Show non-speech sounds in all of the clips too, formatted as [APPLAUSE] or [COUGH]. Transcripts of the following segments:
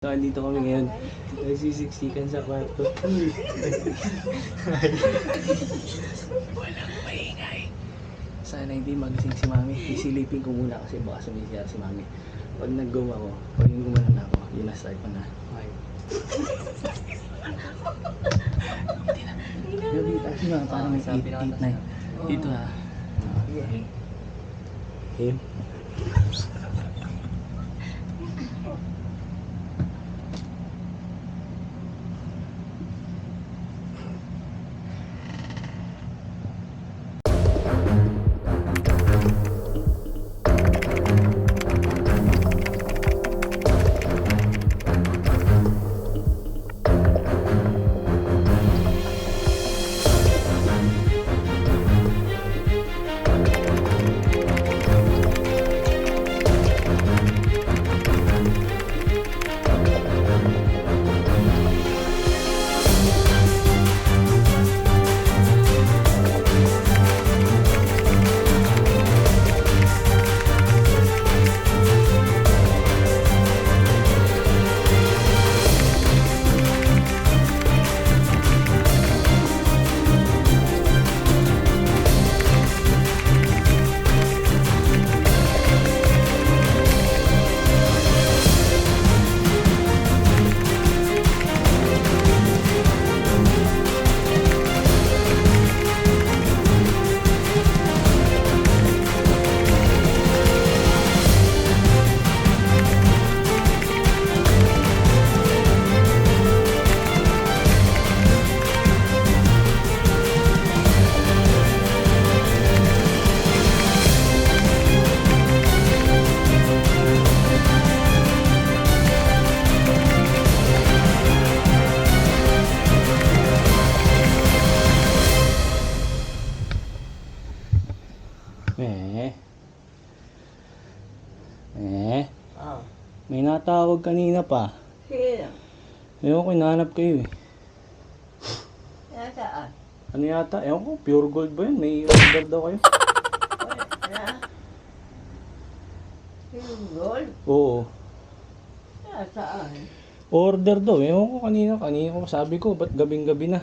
So, andito kami ngayon. Nagsisiksikan sa kwarto. Walang maingay. Sana hindi magising si mami. Isilipin ko muna kasi baka sumisiyar si mami. Pag nag-go ako, pag yung gumanan na ako, yun na start ko na. Okay. Yung dito, kasi mga parang may 8, 8, 9. Dito ha. Him. Eh. Eh. Oh. May natawag kanina pa. Sino? Ewan ko, hinahanap kayo eh. Nasaan? Ano yata? Ewan ko, pure gold ba yun? May order daw kayo? Wala. Yung gold? Oo. Nasaan? Order daw. Ewan ko kanina. Kanina ko sabi ko, ba't gabing-gabi na?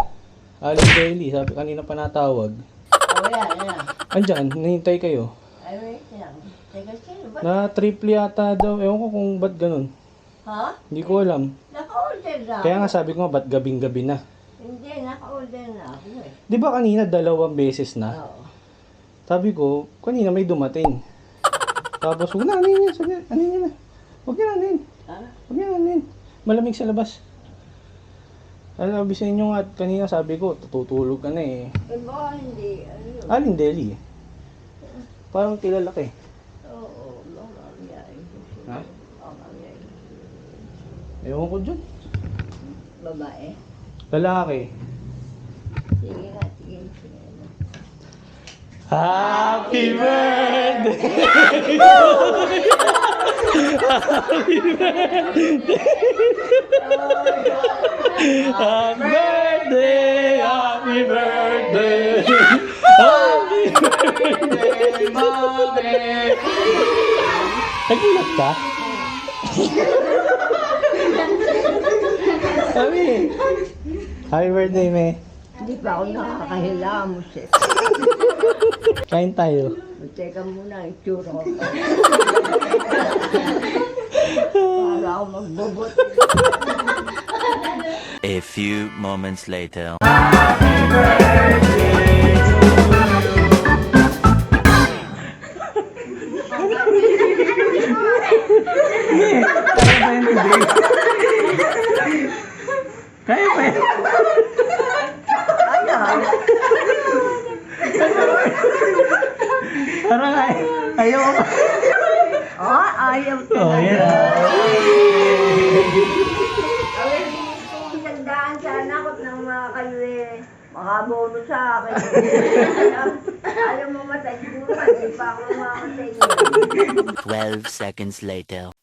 Aling Daily, sabi kanina pa natawag. Yan, yan. Andyan, nahintay kayo. Ay, wait lang. Teka, sino ba? Na triple yata daw. Ewan ko kung ba't ganun. Ha? Hindi ko alam. Naka-order na Kaya nga sabi ko nga, ba't gabing-gabi na? Hindi, naka-order na ako eh. Di ba kanina dalawang beses na? Oo. Sabi ko, kanina may dumating. Tapos, huwag na, ano yun, sabi, ano yun na. Huwag niya, ano yun. Ha? Huwag niya, ano yun. Malamig sa labas. Ano, sabi sa inyo nga, kanina sabi ko, tutulog ka na eh. Eh, baka hindi. Ano yun? Aling Deli. Parang kilala ka eh. Oo, baka mangyari. Ha? Baka mangyari. Ewan ko dyan. Babae? Lalaki. Sige nga, sige. sige. Happy birthday! [LAUGHS] Happy birthday! Happy birthday! Happy birthday, Mami! Nagulat ka? Sabi, Happy birthday, me. Hindi pa ako nakakahilamos eh. Kain tayo. Teka muna, itsura ko. [LAUGHS] Para ako magbubot. A few moments later. Kaya pa yun. Kaya. Parang ay, ayaw ko. Ah, ayaw Oh, talaga. yan. Ay, Makabono sa akin. Ayaw mo matay siguro, hindi pa ako mamatay. 12 seconds later.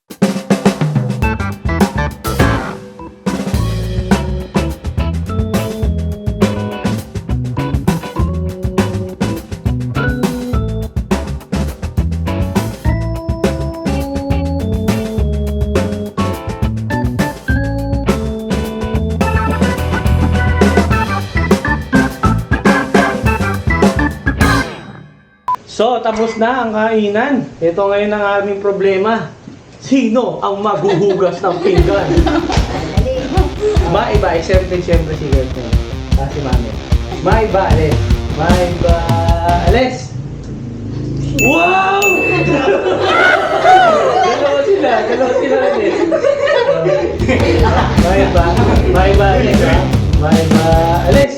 So, tapos na ang kainan. Ito ngayon ang aming problema. Sino ang maghuhugas ng pinggan? Maiba, siyempre, siyempre si girlfriend. Ah, si mami. Maiba, alis. Maiba, alis! Wow! dalawa sila, dalawa sila alis. Maiba, maiba, alis. Maiba, alis!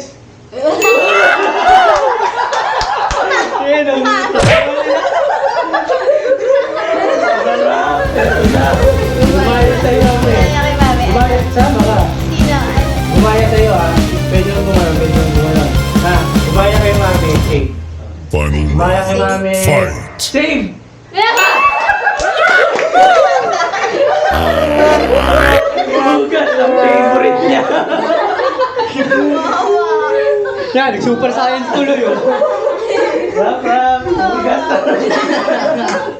ah, pwede nang gumalaw, pwede nang gumalaw. Ha, kumaya kay mami, save. Final Kumaya kay mami. Fight. Save! Bukas ang favorite niya. Yan, super science tuloy oh. Rap, rap. Bugas talaga.